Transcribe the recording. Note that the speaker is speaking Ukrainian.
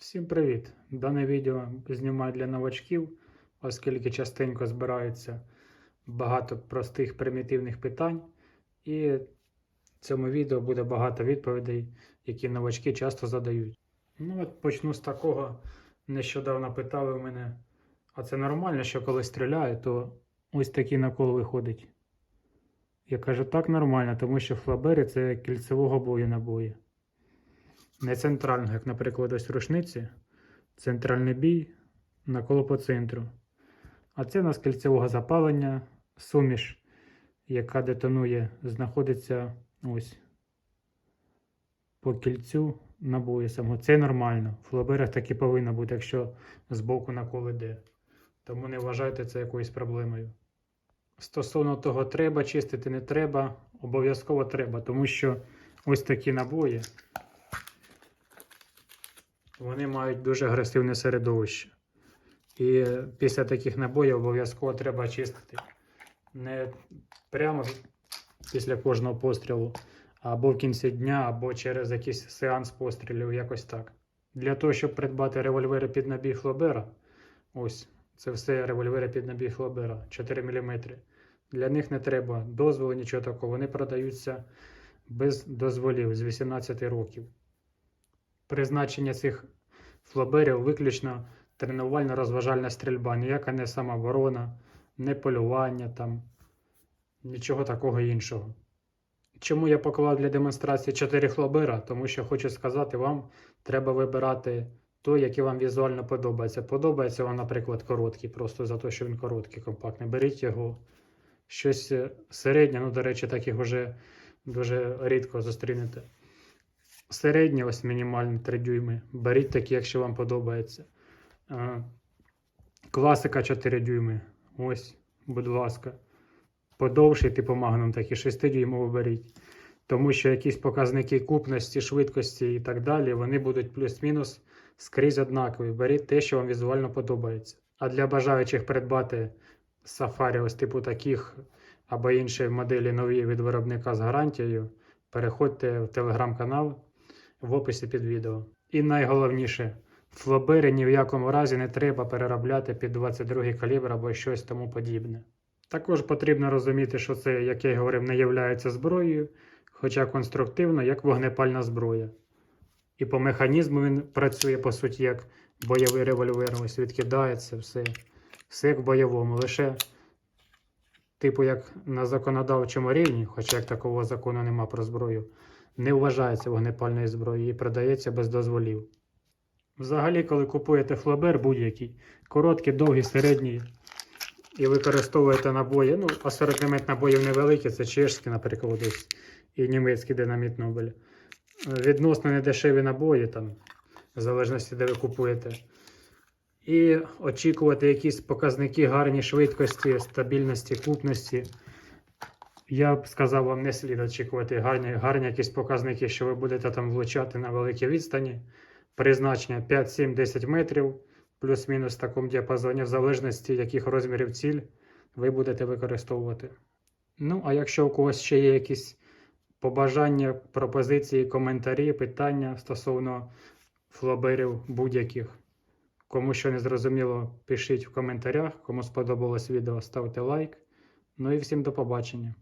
Всім привіт! Дане відео знімаю для новачків, оскільки частенько збирається багато простих примітивних питань, і в цьому відео буде багато відповідей, які новачки часто задають. Ну от почну з такого. Нещодавно питали у мене, а це нормально, що коли стріляю, то ось такий накол виходить. Я кажу, так нормально, тому що флабери це кільцевого бою набої. Не центрального, як, наприклад, ось рушниці, центральний бій на коло по центру. А це у нас кільцевого запалення, суміш, яка детонує, знаходиться ось по кільцю набою самого. Це нормально. В флаберах так і повинно бути, якщо збоку накол іде. Тому не вважайте це якоюсь проблемою. Стосовно того, треба чистити, не треба, обов'язково треба, тому що ось такі набої вони мають дуже агресивне середовище. І після таких набоїв обов'язково треба чистити. Не прямо після кожного пострілу, або в кінці дня, або через якийсь сеанс пострілів, якось так. Для того, щоб придбати револьвери під набій Флобера, ось це все револьвери під набій Флобера 4 мм. Для них не треба дозволу, нічого такого. Вони продаються без дозволів з 18 років призначення цих флаберів виключно тренувально-розважальна стрільба, ніяка не самооборона, не полювання там, нічого такого іншого. Чому я поклав для демонстрації 4 флабера? Тому що хочу сказати вам, треба вибирати той, який вам візуально подобається. Подобається вам, наприклад, короткий, просто за те, що він короткий, компактний. Беріть його. Щось е, середнє, ну, до речі, таких вже дуже рідко зустрінете. Середні, ось мінімальні 3 дюйми. Беріть такі, якщо вам подобається. Класика 4 дюйми. Ось, будь ласка. Подовший, типу магнум, такі 6 дюймовий беріть. Тому що якісь показники купності, швидкості і так далі, вони будуть плюс-мінус скрізь однакові. Беріть те, що вам візуально подобається. А для бажаючих придбати сафарі, ось типу таких або інші моделі нові від виробника з гарантією, переходьте в телеграм-канал в описі під відео. І найголовніше, флобери ні в якому разі не треба переробляти під 22 калібр або щось тому подібне. Також потрібно розуміти, що це, як я й говорив, не є зброєю, хоча конструктивно як вогнепальна зброя. І по механізму він працює, по суті, як бойовий револьвер, ось відкидається все. Все як в бойовому. Лише, типу, як на законодавчому рівні, хоча як такого закону нема про зброю, не вважається вогнепальною зброєю і продається без дозволів. Взагалі, коли купуєте флабер будь-який, короткий, довгий, середній, і використовуєте набої, ну, асортимент набоїв невеликий, це чешські, наприклад, ось, і німецький динаміт Нобель. Відносно недешеві набої, там, в залежності, де ви купуєте. І очікувати якісь показники гарні швидкості, стабільності, купності. Я б сказав, вам не слід очікувати гарні, гарні якісь показники, що ви будете там влучати на великій відстані. Призначення 5, 7, 10 метрів, плюс-мінус в такому діапазоні, в залежності, яких розмірів ціль ви будете використовувати. Ну, а якщо у когось ще є якісь побажання, пропозиції, коментарі, питання стосовно флоберів будь-яких, кому що не зрозуміло, пишіть в коментарях. Кому сподобалось відео, ставте лайк. Ну і всім до побачення.